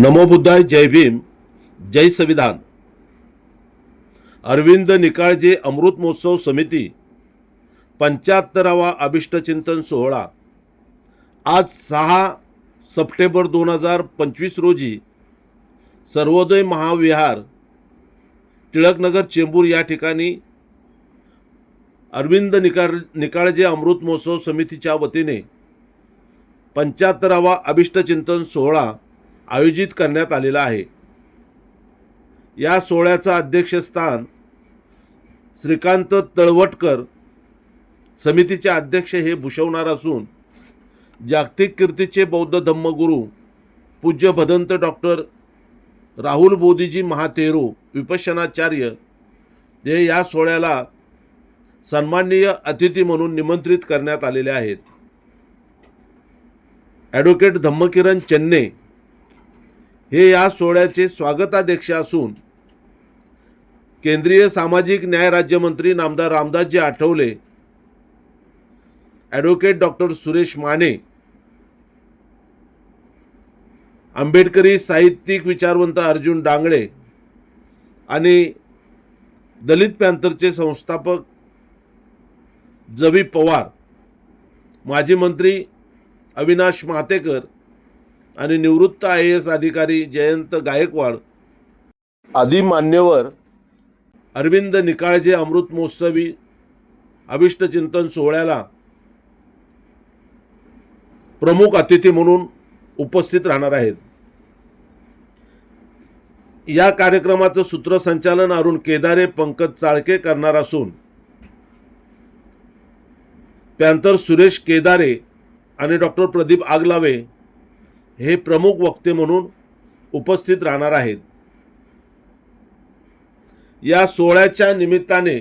नमोबुद्धाय जय भीम जय संविधान. अरविंद निकाळजे अमृत महोत्सव समिती पंच्याहत्तरावा अभिष्टचिंतन सोहळा. आज सहा सप्टेंबर दोन हजार पंचवीस रोजी सर्वोदय महाविहार टिळकनगर चेंबूर या ठिकाणी अरविंद निकाळ निकाळजे अमृत महोत्सव समितीच्या वतीने पंच्याहत्तरावा अभिष्टचिंतन सोहळा आयोजित करण्यात आलेला आहे. या सोहळ्याचं अध्यक्षस्थान श्रीकांत तळवटकर समितीचे अध्यक्ष हे भूषवणार असून जागतिक कीर्तीचे बौद्ध धम्मगुरू पूज्य भदंत डॉक्टर राहुल बोधीजी महातेरू विपशनाचार्य हे या सोहळ्याला सन्माननीय अतिथी म्हणून निमंत्रित करण्यात आलेले आहेत. ॲडव्होकेट धम्मकिरण चन्ने हे या सोहळ्याचे स्वागताध्यक्ष असून केंद्रीय सामाजिक न्याय राज्यमंत्री नामदार रामदासजी आठवले ॲडव्होकेट डॉक्टर सुरेश माने आंबेडकरी साहित्यिक विचारवंत अर्जुन डांगळे आणि दलित पॅंथरचे संस्थापक जवी पवार माजी मंत्री अविनाश मातेकर आणि निवृत्त आय एस अधिकारी जयंत गायकवाड आदी मान्यवर अरविंद निकाळजे अमृत महोत्सवी अभिष्टचिंतन सोहळ्याला प्रमुख अतिथी म्हणून उपस्थित राहणार आहेत. या कार्यक्रमाचं सूत्रसंचालन अरुण केदारे पंकज चाळके करणार असून त्यानंतर सुरेश केदारे आणि डॉक्टर प्रदीप आगलावे हे प्रमुख वक्ते म्हणून उपस्थित राहणार आहेत. या सोहळ्याच्या निमित्ताने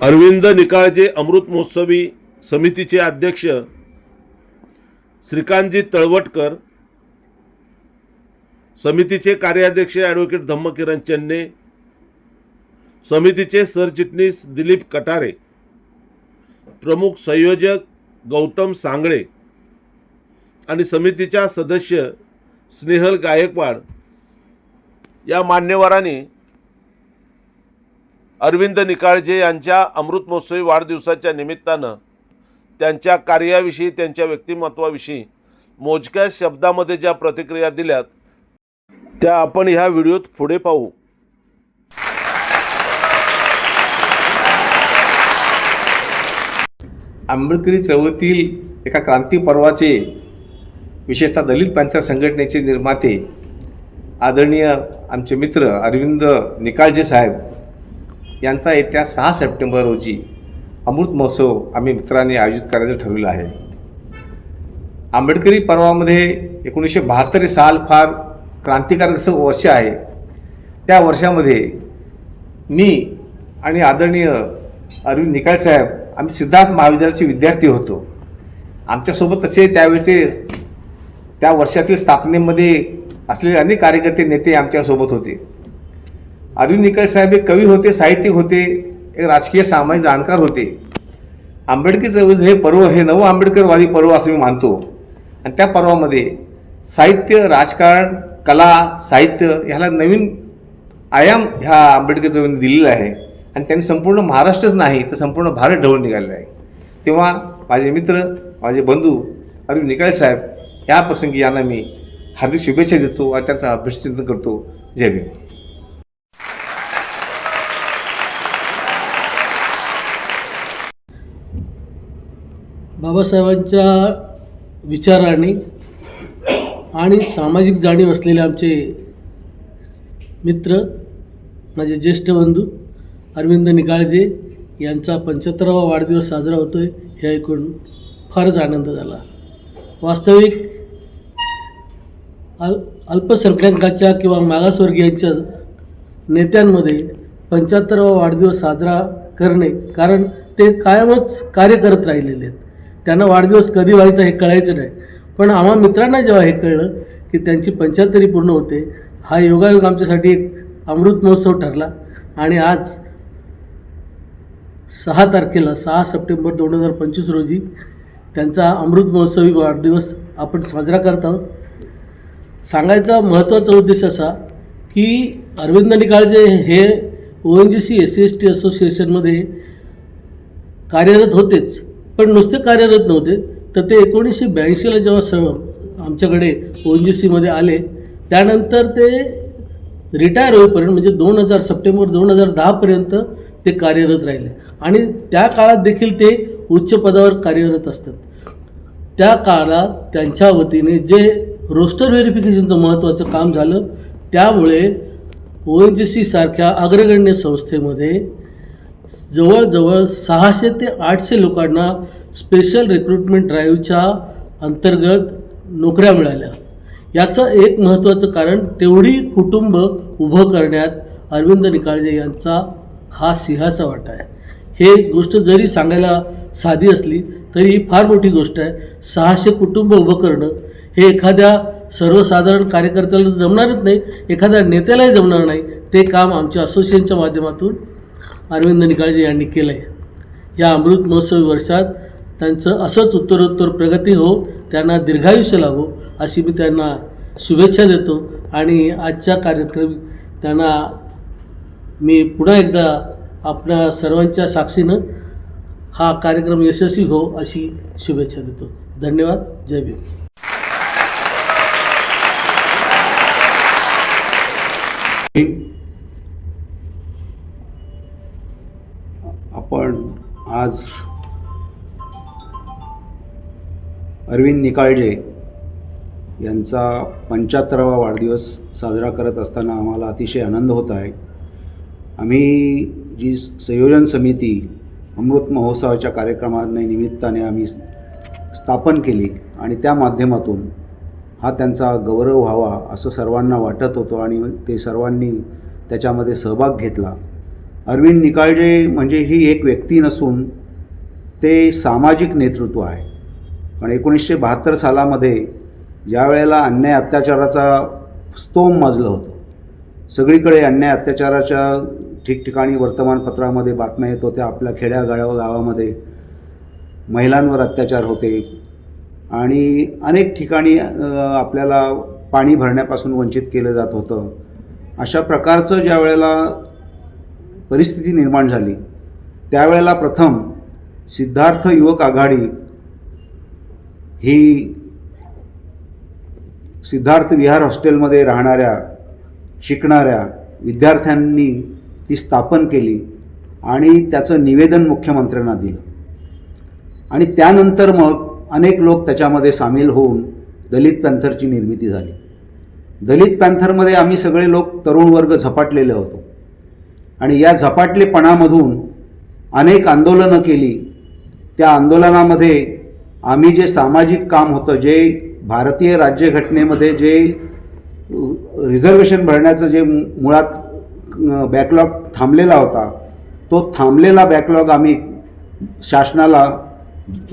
अरविंद निकाळजे अमृत महोत्सवी समितीचे अध्यक्ष श्रीकांतजी तळवटकर समितीचे कार्याध्यक्ष ॲडव्होकेट धम्मकिरण चन्ने समितीचे सरचिटणीस दिलीप कटारे प्रमुख संयोजक गौतम सांगळे आणि समितीच्या सदस्य स्नेहल गायकवाड या मान्यवरांनी अरविंद निकाळजे यांच्या अमृत महोत्सवी वाढदिवसाच्या निमित्तानं त्यांच्या कार्याविषयी त्यांच्या व्यक्तिमत्वाविषयी मोजक्या शब्दामध्ये ज्या प्रतिक्रिया दिल्यात त्या आपण ह्या व्हिडिओत पुढे पाहू. आंबेडकरी चळवळीतील एका क्रांती पर्वाचे विशेषतः दलित पॅंथर संघटनेचे निर्माते आदरणीय आमचे मित्र अरविंद निकाळजे साहेब यांचा येत्या सहा सप्टेंबर रोजी अमृत महोत्सव आम्ही मित्रांनी आयोजित करायचं ठरवलं आहे. आंबेडकरी पर्वामध्ये एकोणीसशे बहात्तर साल फार क्रांतिकारक असं वर्ष आहे. त्या वर्षामध्ये मी आणि आदरणीय अरविंद निकाळ साहेब आम्ही सिद्धार्थ महाविद्यालयाचे विद्यार्थी होतो. आमच्यासोबत तसे त्यावेळचे त्या वर्षातील स्थापनेमध्ये असलेले अनेक कार्यकर्ते नेते आमच्यासोबत होते. अरविंद निकाय साहेब हे कवी होते साहित्यिक होते एक राजकीय सामाजिक जाणकार होते. आंबेडकर चळवळ हे पर्व हे नव आंबेडकरवादी पर्व असं मी मानतो. आणि त्या पर्वामध्ये साहित्य राजकारण कला साहित्य ह्याला नवीन आयाम ह्या आंबेडकर चळवळीने दिलेला आहे. आणि त्यांनी संपूर्ण महाराष्ट्रच नाही तर संपूर्ण भारत ढवळून निघालेला आहे. तेव्हा माझे मित्र माझे बंधू अरविंद निकाळे साहेब या प्रसंगी यांना मी हार्दिक शुभेच्छा देतो आणि त्यांचा अभ्यासचिंतन करतो. जय भीम. बाबासाहेबांच्या विचाराने आणि सामाजिक जाणीव असलेले आमचे मित्र माझे ज्येष्ठ बंधू अरविंद निकाळजे यांचा पंच्याहत्तरावा वाढदिवस साजरा होतो आहे हे ऐकून फारच आनंद झाला. वास्तविक अल अल्पसंख्याकाच्या किंवा मागासवर्गीयांच्या नेत्यांमध्ये पंच्याहत्तरावा वाढदिवस साजरा करणे कारण ते कायमच कार्य करत राहिलेले आहेत. त्यांना वाढदिवस कधी व्हायचा हे कळायचं नाही. पण आम्हा मित्रांना जेव्हा हे कळलं की त्यांची पंच्याहत्तरी पूर्ण होते हा योगायोग आमच्यासाठी एक अमृत महोत्सव ठरला. आणि आज सहा तारखेला सहा सप्टेंबर दोन हजार पंचवीस रोजी त्यांचा अमृत महोत्सवी वाढदिवस आपण साजरा करत आहोत. सांगायचा महत्त्वाचा उद्देश असा की अरविंद निकाळजे हे O N G C S C S T असोसिएशनमध्ये कार्यरत होतेच. पण नुसते कार्यरत नव्हते. तर ते एकोणीसशे ब्याऐंशीला जेव्हा स आमच्याकडे ओ एन जी सीमध्ये आले त्यानंतर ते रिटायर होईपर्यंत म्हणजे दोन हजार सप्टेंबर दोन हजार दहापर्यंत ते कार्यरत राहिले. आणि त्या काळात देखील ते उच्च पदावर कार्यरत असतात. त्या काळात त्यांच्या वतीने जे रोस्टर व्हेरिफिकेशनचं महत्त्वाचं काम झालं. त्यामुळे ओ एन जी सीसारख्या अग्रगण्य संस्थेमध्ये जवळजवळ सहाशे ते आठशे लोकांना स्पेशल रिक्रुटमेंट ड्राईव्हच्या अंतर्गत नोकऱ्या मिळाल्या. याचं एक महत्त्वाचं कारण तेवढी कुटुंब उभं करण्यात अरविंद निकाळजे यांचा हा सिंहाचा वाटा आहे. हे गोष्ट जरी सांगायला साधी असली तरी ही फार मोठी गोष्ट आहे. सहाशे कुटुंब उभं करणं हे एखाद्या सर्वसाधारण कार्यकर्त्याला तर जमणारच नाही एखाद्या नेत्यालाही जमणार नाही. ते काम आमच्या असोसिएशनच्या माध्यमातून अरविंद निकाळजे यांनी केलं आहे या अमृत महोत्सवी वर्षात त्यांचं असंच उत्तरोत्तर प्रगती हो त्यांना दीर्घायुष्य लाभो अशी मी त्यांना शुभेच्छा देतो. आणि आजच्या कार्यक्रम त्यांना मी पुन्हा एकदा आपल्या सर्वांच्या साक्षीनं हा कार्यक्रम यशस्वी हो अशी शुभेच्छा देतो. धन्यवाद. जय भीम. आपण आज अरविंद निकाळजे यांचा पंच्याहत्तरावा वाढदिवस साजरा करत असताना आम्हाला अतिशय आनंद होत आहे. आम्ही जी संयोजन समिती अमृत महोत्सवाच्या कार्यक्रमाने निमित्ताने आम्ही स्थापन केली आणि त्या माध्यमातून हा त्यांचा गौरव व्हावा असं सर्वांना वाटत होतं आणि ते सर्वांनी त्याच्यामध्ये सहभाग घेतला. अरविंद निकाळजे म्हणजे ही एक व्यक्ती नसून ते सामाजिक नेतृत्व आहे. कारण एकोणीसशे बहात्तर सालामध्ये ज्या वेळेला अन्याय अत्याचाराचा स्तोम माजलं होतं सगळीकडे अन्याय अत्याचाराच्या ठिकठिकाणी वर्तमानपत्रामध्ये बातम्या येत होत्या. आपल्या खेड्या गाड्या गावामध्ये महिलांवर अत्याचार होते. आणि अनेक ठिकाणी आपल्याला पाणी भरण्यापासून वंचित केलं जात होतं. अशा प्रकारचं ज्या वेळेला परिस्थिती निर्माण झाली त्यावेळेला प्रथम सिद्धार्थ युवक आघाडी ही सिद्धार्थ विहार हॉस्टेलमध्ये राहणाऱ्या शिकणाऱ्या विद्यार्थ्यांनी ती स्थापन केली आणि त्याचं निवेदन मुख्यमंत्र्यांना दिलं. आणि त्यानंतर मग अनेक लोक त्याच्यामध्ये सामील होऊन दलित पॅन्थरची निर्मिती झाली. दलित पॅन्थरमध्ये आम्ही सगळे लोक तरुण वर्ग झपाटलेले होतो. आणि या झपाटलेपणामधून अनेक आंदोलनं केली. त्या आंदोलनामध्ये आम्ही जे सामाजिक काम होतं जे भारतीय राज्यघटनेमध्ये जे रिझर्वेशन भरण्याचं जे मु- मुळात बॅकलॉग थांबलेला होता तो थांबलेला बॅकलॉग आम्ही शासनाला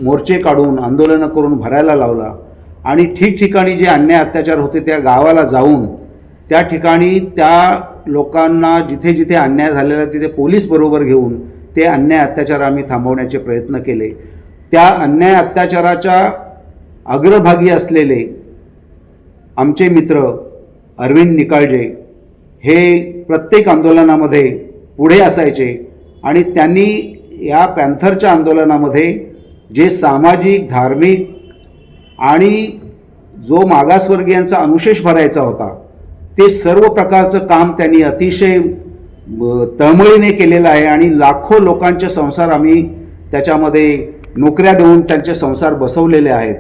मोर्चे काढून आंदोलनं करून भरायला लावला आणि ठिकठिकाणी जे अन्याय अत्याचार होते त्या गावाला जाऊन त्या ठिकाणी त्या लोकांना जिथे जिथे अन्याय झालेला तिथे पोलीस बरोबर घेऊन ते अन्याय अत्याचार आम्ही थांबवण्याचे प्रयत्न केले. त्या अन्याय अत्याचाराच्या अग्रभागी असलेले आमचे मित्र अरविंद निकाळजे हे प्रत्येक आंदोलनामध्ये पुढे असायचे आणि त्यांनी या पॅन्थरच्या आंदोलनामध्ये जे सामाजिक धार्मिक आणि जो मागासवर्गीयांचा अनुशेष भरायचा होता ते सर्व प्रकारचं काम त्यांनी अतिशय तळमळीने केलेलं आहे आणि लाखो लोकांचे संसार आम्ही त्याच्यामध्ये नोकऱ्या देऊन त्यांचे संसार बसवलेले आहेत.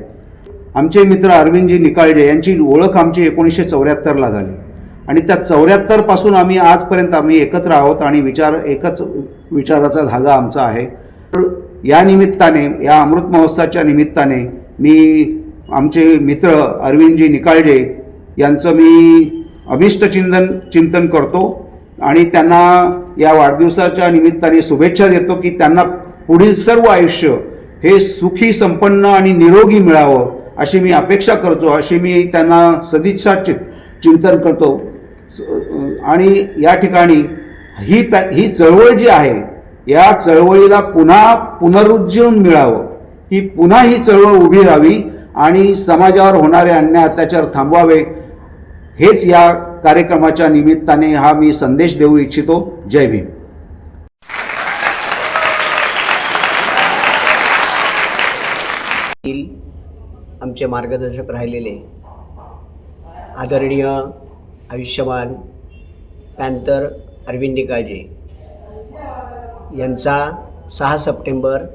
आमचे मित्र अरविंदजी निकाळजे यांची ओळख आमची एकोणीसशे चौऱ्याहत्तरला झाली. आणि त्या चौऱ्याहत्तरपासून आम्ही आजपर्यंत आम्ही एकत्र आहोत आणि विचार एकच विचाराचा धागा आमचा आहे. तर या निमित्ताने या अमृत महोत्सवाच्या निमित्ताने मी आमचे मित्र अरविंदजी निकाळजे यांचं मी अभिष्टचिंतन चिंतन करतो आणि त्यांना या वाढदिवसाच्या निमित्ताने शुभेच्छा देतो की त्यांना पुढील सर्व आयुष्य हे सुखी संपन्न आणि निरोगी मिळावं अशी मी अपेक्षा करतो अशी मी त्यांना सदिच्छा चि चिंतन करतो. स- आणि या ठिकाणी ही पॅ ही चळवळ जी आहे या चळवळीला पुन्हा पुनरुज्जीवन मिळावं. ही पुन्हा ही चळवळ उभी राहावी आणि समाजावर होणारे अन्याय अत्याचार थांबवावे. हेच या कार्यक्रमाच्या निमित्ताने हा मी संदेश देऊ इच्छितो. जय भीम. आमचे मार्गदर्शक राहिलेले आदरणीय आयुष्यमान पॅन्थर अरविंद काळजी यांचा सहा सप्टेंबर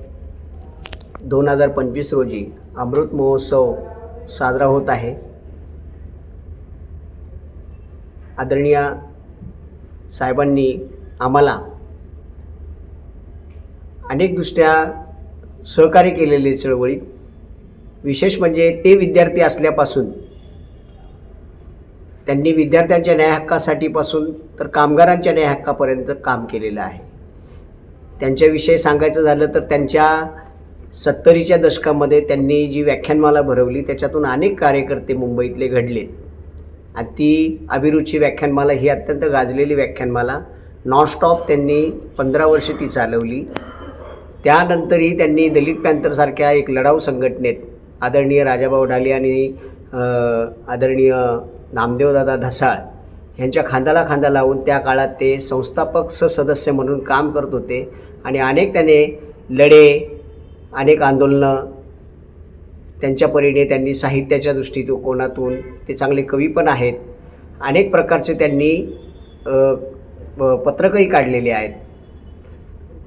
दोन हजार पंचवीस रोजी अमृत महोत्सव साजरा होत आहे. आदरणीय साहेबांनी आम्हाला अनेकदृष्ट्या सहकार्य केलेले चळवळीत विशेष म्हणजे ते विद्यार्थी असल्यापासून त्यांनी विद्यार्थ्यांच्या न्यायहक्कासाठीपासून तर कामगारांच्या न्यायहक्कापर्यंत काम केलेलं आहे. त्यांच्याविषयी सांगायचं झालं तर त्यांच्या सत्तरीच्या दशकामध्ये त्यांनी जी व्याख्यानमाला भरवली त्याच्यातून अनेक कार्यकर्ते मुंबईतले घडलेत आणि ती अभिरुची व्याख्यानमाला ही अत्यंत गाजलेली व्याख्यानमाला नॉनस्टॉप त्यांनी पंधरा वर्षे ती चालवली. त्यानंतरही त्यांनी दलित पॅन्थरसारख्या एक लढाऊ संघटनेत आदरणीय राजाभाऊ ढाले आणि आदरणीय नामदेवदादा ढसाळ यांच्या खांद्याला खांदा लावून त्या काळात ते संस्थापक सदस्य म्हणून काम करत होते. आणि अनेक त्याने लढे अनेक आंदोलनं त्यांच्या परीने त्यांनी साहित्याच्या दृष्टिकोनातून ते चांगले कवी पण आहेत. अनेक प्रकारचे त्यांनी प- पत्रकही काढलेले आहेत.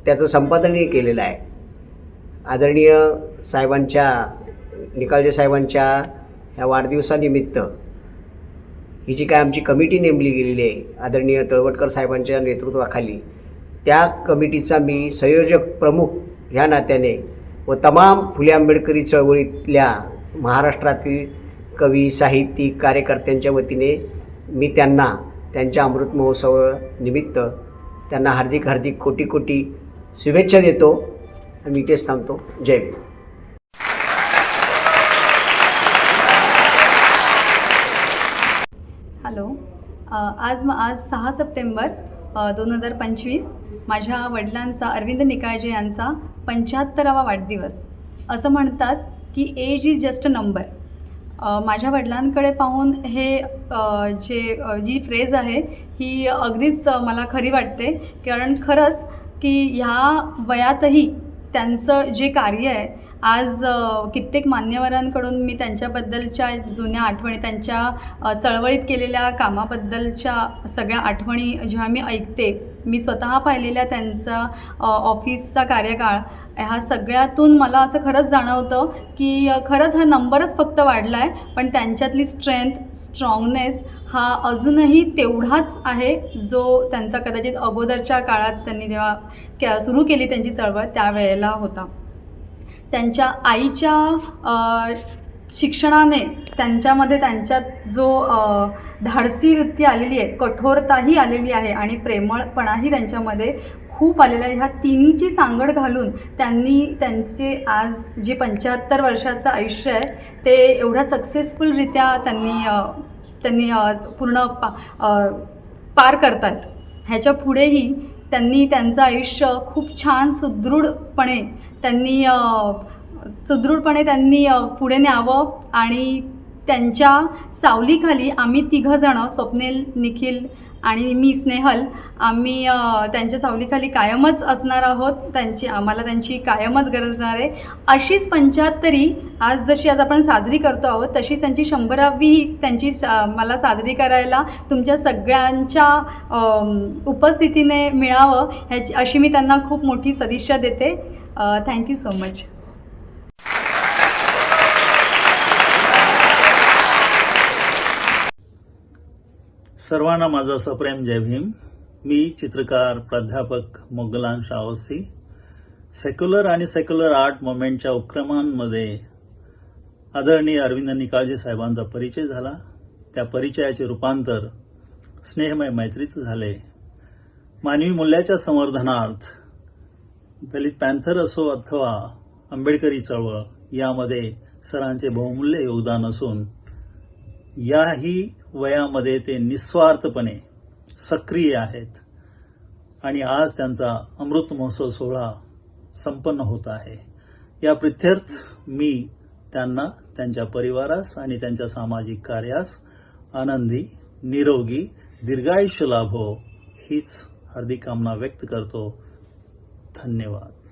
त्याचं संपादनही केलेलं आहे. आदरणीय साहेबांच्या निकालजे साहेबांच्या ह्या वाढदिवसानिमित्त ही जी काय आमची कमिटी नेमली गेलेली आहे आदरणीय तळवटकर साहेबांच्या नेतृत्वाखाली त्या कमिटीचा मी संयोजक प्रमुख ह्या नात्याने व तमाम फुले आंबेडकरी चळवळीतल्या महाराष्ट्रातील कवी साहित्यिक कार्यकर्त्यांच्या वतीने मी त्यांना त्यांच्या अमृत महोत्सवानिमित्त त्यांना हार्दिक हार्दिक कोटी कोटी शुभेच्छा देतो. आणि मी तेच थांबतो. जय भीम. हॅलो. आज आज सहा सप्टेंबर दोन हजार पंचवीस. माझ्या वडिलांचा अरविंद निकाळजे यांचा पंच्याहत्तरावा वाढदिवस. असं म्हणतात की age is just a number माझ्या वडिलांकडे पाहून हे जे जी फ्रेज आहे ही अगदीच मला खरी वाटते. कारण खरंच की ह्या वयातही त्यांचं जे कार्य आहे आज कित्येक मान्यवरांकडून मी त्यांच्याबद्दलच्या जुन्या आठवणी त्यांच्या चळवळीत केलेल्या कामाबद्दलच्या सगळ्या आठवणी जेव्हा मी ऐकते मी स्वतः पाहिलेल्या त्यांचा ऑफिसचा कार्यकाळ ह्या सगळ्यातून मला असं खरंच जाणवतं की खरंच हा नंबरच फक्त वाढला आहे पण त्यांच्यातली स्ट्रेंथ स्ट्रॉंगनेस हा अजूनही तेवढाच आहे जो त्यांचा कदाचित अगोदरच्या काळात त्यांनी जेव्हा के सुरू केली त्यांची चळवळ त्यावेळेला होता. त्यांच्या आईच्या शिक्षणाने त्यांच्यामध्ये त्यांच्यात जो धाडसी वृत्ती आलेली आहे कठोरताही आलेली आहे आणि प्रेमळपणाही त्यांच्यामध्ये खूप आलेला आहे. ह्या तिन्हीची सांगड घालून त्यांनी त्यांचे आज जे पंच्याहत्तर वर्षाचं आयुष्य आहे ते एवढ्या सक्सेसफुलरित्या त्यांनी त्यांनी पूर्ण पा पार करतात ह्याच्या पुढेही त्यांनी त्यांचं आयुष्य खूप छान सुदृढपणे त्यांनी सुदृढपणे त्यांनी पुढे न्यावं आणि त्यांच्या सावलीखाली आम्ही तिघंजणं स्वप्नील निखिल आणि मी स्नेहल आम्ही त्यांच्या सावलीखाली कायमच असणार आहोत. त्यांची आम्हाला त्यांची कायमच गरज असणार आहे. अशीच पंच्याहत्तरी आज जशी आज आपण साजरी करतो आहोत तशीच त्यांची शंभरावीही त्यांची सा मला साजरी करायला तुमच्या सगळ्यांच्या उपस्थितीने मिळावं ह्याची अशी मी त्यांना खूप मोठी सदिच्छा देते. Thank you so much. सर्वांना माझा सप्रेम जय भीम. मी चित्रकार प्राध्यापक मोगलान श्रावस्ती. सेक्युलर आणि सेक्युलर आर्ट मुवमेंटच्या उपक्रमांमध्ये आदरणीय अरविंद निकाळजे साहेबांचा परिचय झाला. त्या परिचयाचे रूपांतर स्नेहमय मैत्रीत झाले. मानवी मूल्याच्या संवर्धनार्थ दलित पॅन्थर असो अथवा आंबेडकरी चळवळ यामध्ये सरांचे बहुमूल्य योगदान असून याही वयामध्ये ते निस्वार्थपणे सक्रिय आहेत. आणि आज त्यांचा अमृत महोत्सव सोहळा संपन्न होत आहे. या प्रित्यर्थ मी त्यांना त्यांच्या परिवारास आणि त्यांच्या सामाजिक कार्यास आनंदी निरोगी दीर्घायुष्य लाभो हीच हार्दिक कामना व्यक्त करतो. धन्यवाद.